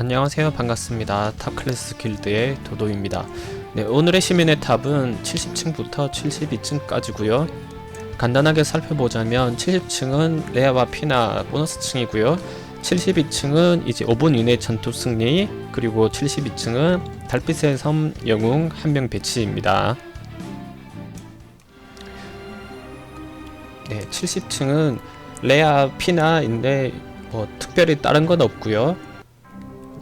안녕하세요. 반갑습니다. 탑클래스 길드의 도도입니다. 네, 오늘의 시민의 탑은 70층부터 72층까지고요. 간단하게 살펴보자면 70층은 레아와 피나 보너스층이고요. 72층은 이제 5분 이내 전투 승리 그리고 72층은 달빛의 섬 영웅 한 명 배치입니다. 네 70층은 레아 피나인데 뭐 특별히 다른 건 없고요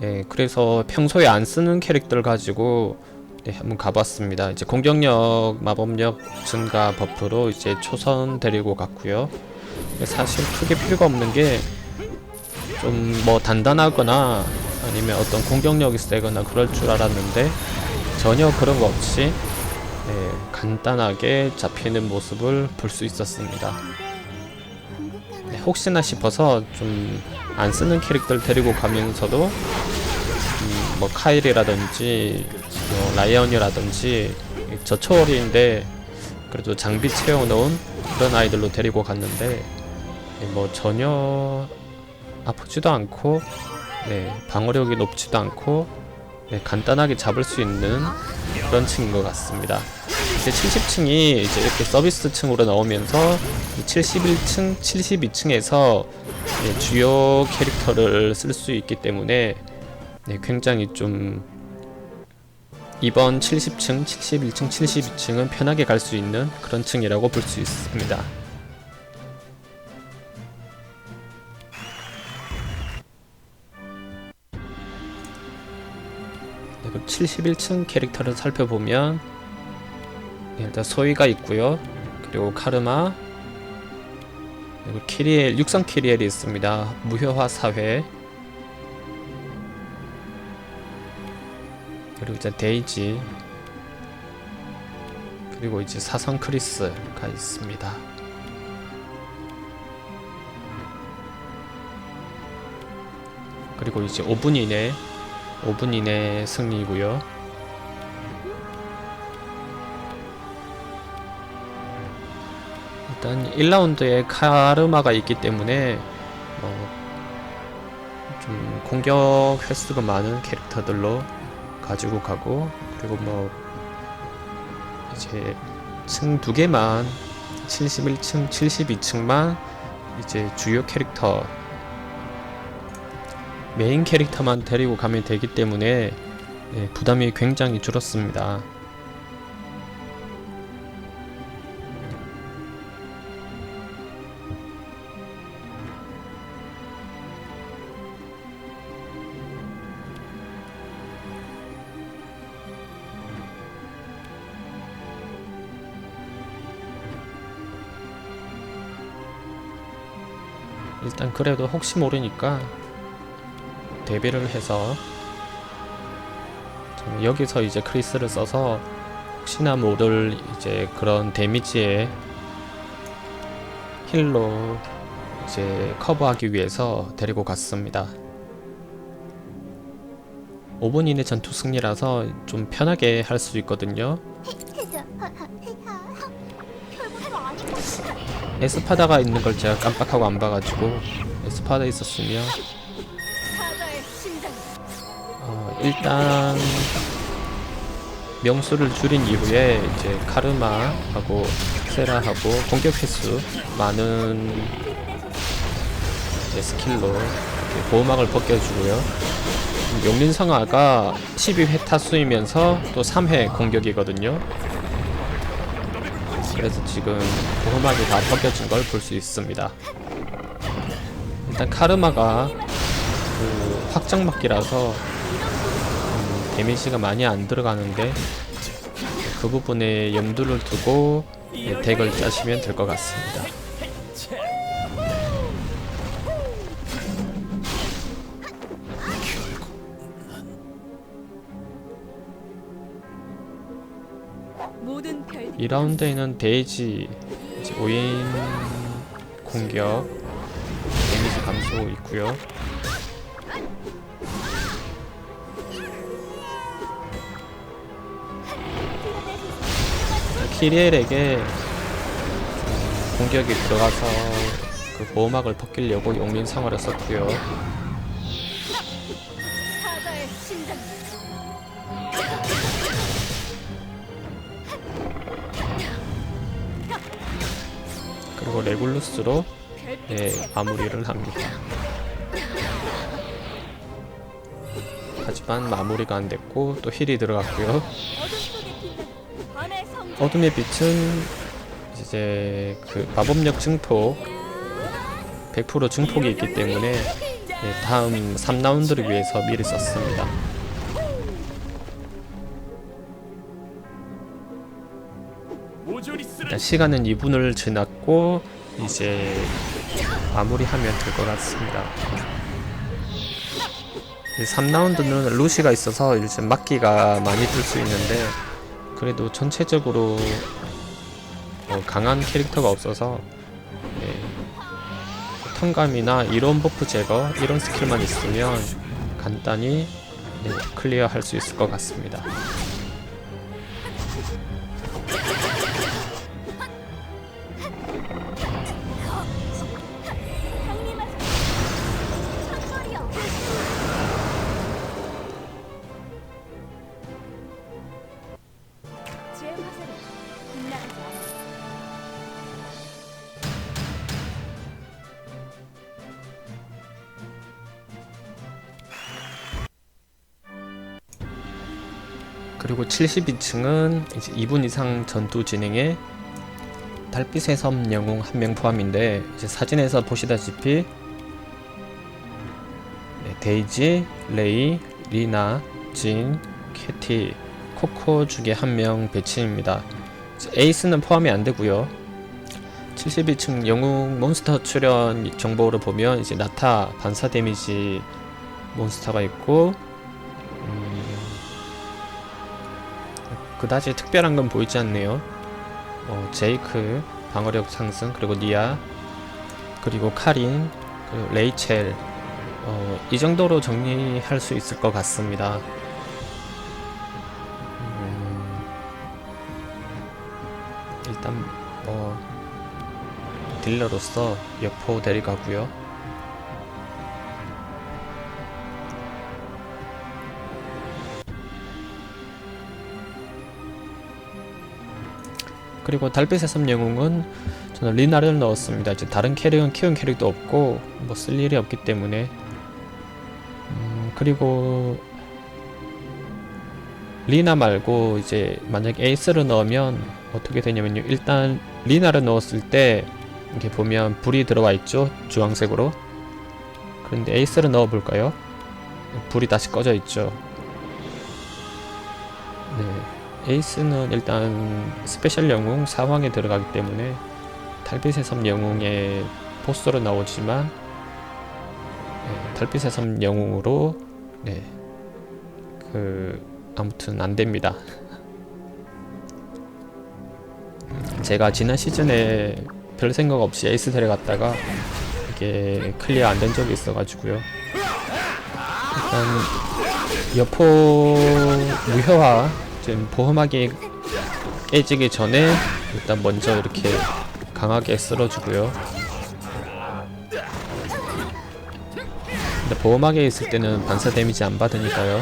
네, 그래서 평소에 안 쓰는 캐릭터를 가지고 네, 한번 가봤습니다. 이제 공격력, 마법력 증가 버프로 이제 초선 데리고 갔고요. 사실 크게 필요가 없는 게 좀 뭐 단단하거나 아니면 어떤 공격력이 세거나 그럴 줄 알았는데 전혀 그런 거 없이 네, 간단하게 잡히는 모습을 볼 수 있었습니다. 네, 혹시나 싶어서 좀 안 쓰는 캐릭터를 데리고 가면서도 음, 뭐 카일이라든지 뭐 라이언이라든지 저 초월인데 그래도 장비 채워놓은 그런 아이들로 데리고 갔는데 네, 뭐 전혀 아프지도 않고 네, 방어력이 높지도 않고 네, 간단하게 잡을 수 있는 그런 층인 것 같습니다. 이제 70층이 이제 이렇게 서비스층으로 나오면서 71층, 72층에서 네, 주요 캐릭터를 쓸 수 있기 때문에 네, 굉장히 좀 이번 70층, 71층, 72층은 편하게 갈 수 있는 그런 층이라고 볼 수 있습니다. 네, 그럼 71층 캐릭터를 살펴보면 네, 일단 소위가 있고요. 그리고 카르마, 그리고 키리엘, 육성 키리엘이 있습니다. 무효화 사회. 그리고 이제 데이지. 그리고 이제 사성 크리스가 있습니다. 그리고 이제 5분 이내, 5분 이내 승리고요. 일단 1라운드에 카르마가 있기 때문에 뭐좀 공격 횟수가 많은 캐릭터들로 가지고 가고 그리고 뭐 이제 층 두 개만 71층, 72층만 이제 주요 캐릭터 메인 캐릭터만 데리고 가면 되기 때문에 네, 부담이 굉장히 줄었습니다. 일단 그래도 혹시 모르니까 대비를 해서 여기서 이제 크리스를 써서 혹시나 모를 이제 그런 데미지에 힐로 이제 커버하기 위해서 데리고 갔습니다. 5분 이내 전투 승리라서 좀 편하게 할 수 있거든요. 에스파다가 있는 걸 제가 깜빡하고 안 봐가지고 에스파다 있었으면 어, 일단 명수를 줄인 이후에 이제 카르마하고 세라하고 공격 횟수 많은 스킬로 보호막을 벗겨주고요. 용린성아가 12회 타수이면서 또 3회 공격이거든요. 그래서 지금 보호막이 다 벗겨진 걸 볼 수 있습니다. 일단 카르마가 그 확장막기라서 음, 데미지가 많이 안 들어가는데 그 부분에 염두를 두고 예, 덱을 짜시면 될 것 같습니다. 2라운드에는 데이지 이제 5인 공격 데미지 감소 있고요. 키리엘에게 좀 공격이 들어가서 그 보호막을 벗기려고 용린 상어를 썼고요. 레굴루스로. 네, 마무리를 합니다. 하지만 마무리가 안 됐고 또 힐이 들어갔고요. 어둠의 빛은 이제 그 마법력 증폭 100% 증폭이 있기 때문에 네, 다음 3라운드를 위해서 미리 썼습니다. 일단 시간은 2분을 지났고 이제 마무리하면 될 것 같습니다. 3라운드는 루시가 있어서 이제 막기가 많이 뜰수 있는데 그래도 전체적으로 어, 강한 캐릭터가 없어서 네, 턴감이나 이론 버프 제거 이런 스킬만 있으면 간단히 네, 클리어 할 수 있을 것 같습니다. 그리고 72층은 이제 2분 이상 전투 진행에 달빛의 섬 영웅 한 명 포함인데 이제 사진에서 보시다시피 네, 데이지, 레이, 리나, 진, 캐티, 코코 중에 한 명 배치입니다. 에이스는 포함이 안 되고요. 72층 영웅 몬스터 출연 정보를 보면 이제 나타 반사 데미지 몬스터가 있고 그다지 특별한 건 보이지 않네요. 어, 제이크 방어력 상승 그리고 니아 그리고 카린 그리고 레이첼 어, 이 정도로 정리할 수 있을 것 같습니다. 음, 일단 뭐 딜러로서 여포 데려가고요. 그리고 달빛의 섬 영웅은 저는 리나를 넣었습니다. 이제 다른 캐릭은 키운 캐릭도 없고 뭐 쓸 일이 없기 때문에 음, 그리고 리나 말고 이제 만약 에이스를 넣으면 어떻게 되냐면요. 일단 리나를 넣었을 때 이렇게 보면 불이 들어와 있죠. 주황색으로. 그런데 에이스를 넣어 볼까요? 불이 다시 꺼져 있죠. 네. 에이스는 일단 스페셜 영웅 사황에 들어가기 때문에 달빛의 섬 영웅의 보스로 나오지만 네, 달빛의 섬 영웅으로 네. 그 아무튼 안 됩니다. 제가 지난 시즌에 별 생각 없이 에이스 데려갔다가 이게 클리어 안 된 적이 있어가지고요. 일단 여포 무효화 지금 보험하게 깨지기 전에 일단 먼저 이렇게 강하게 쓸어주고요. 근데 보험하게 있을 때는 반사 데미지 안 받으니까요.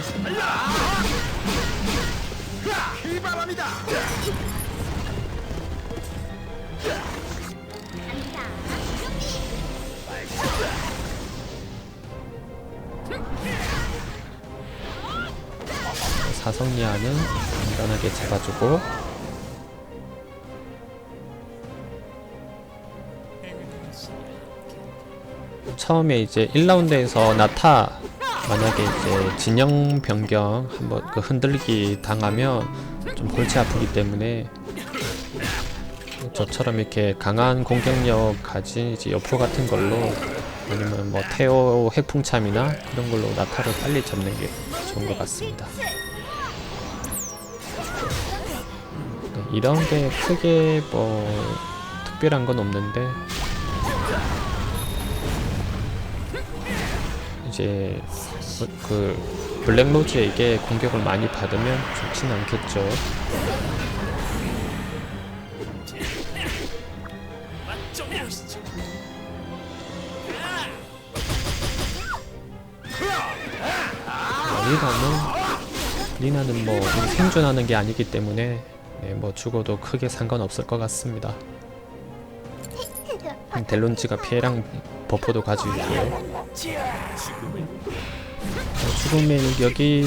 사성리아는 간단하게 잡아주고 처음에 이제 1라운드에서 나타 만약에 이제 진영 변경 한번 그 흔들리기 당하면 좀 골치 아프기 때문에 저처럼 이렇게 강한 공격력 가진 이제 여포 같은 걸로 아니면 뭐 테오 핵풍참이나 그런 걸로 나타를 빨리 잡는 게 좋은 것 같습니다. 네, 이런 게 크게 뭐 특별한 건 없는데 이제 그, 그 블랙로즈에게 공격을 많이 받으면 좋진 않겠죠. 리나는 리나는 뭐 생존하는 게 아니기 때문에 네, 뭐 죽어도 크게 상관없을 것 같습니다. 음, 델론지가 피해랑 버프도 가지고 있고요. 어, 죽음의 여기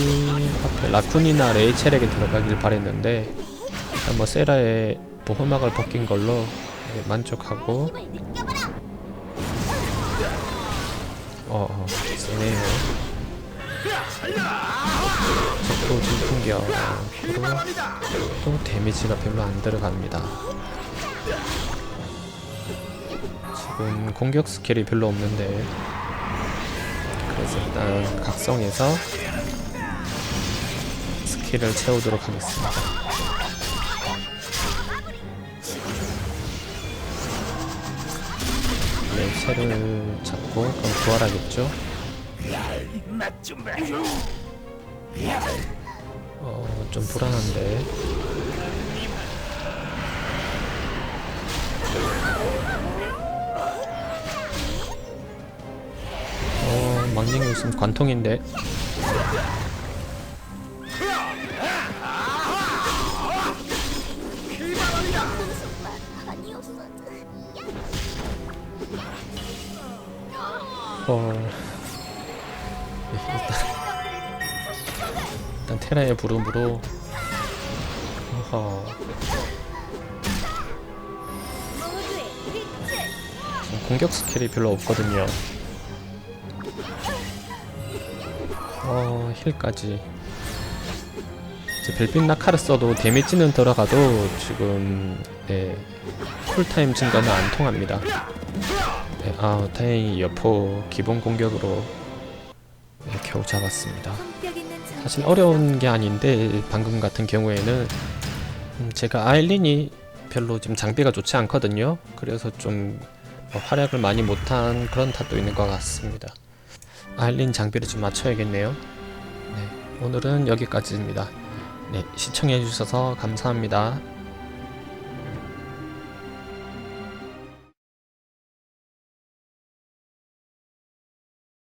앞에 라쿤이나 레이첼에게 들어가길 바랬는데 뭐 세라의 보호막을 벗긴 걸로 네, 만족하고. 어, 어 세네요. 적도 진풍격으로 또 데미지가 별로 안 들어갑니다. 지금 공격 스킬이 별로 없는데 그래서 일단 각성해서 스킬을 채우도록 하겠습니다. 네, 쇠를 잡고 그럼 부활하겠죠? 맛좀 봐. 어, 좀 불안한데. 어, 망령이 있으면 관통인데. 테라의 부름으로. 어허. 지금 공격 스킬이 별로 없거든요. 어, 힐까지. 이제 별빛 낙하를 써도 데미지는 들어가도 지금 네, 쿨타임 증가는 안 통합니다. 네, 아, 다행히 여포 기본 공격으로 네, 겨우 잡았습니다. 사실 어려운 게 아닌데 방금 같은 경우에는 음, 제가 아일린이 별로 지금 장비가 좋지 않거든요. 그래서 좀 어, 활약을 많이 못한 그런 탓도 있는 것 같습니다. 아일린 장비를 좀 맞춰야겠네요. 네, 오늘은 여기까지입니다. 네, 시청해주셔서 감사합니다.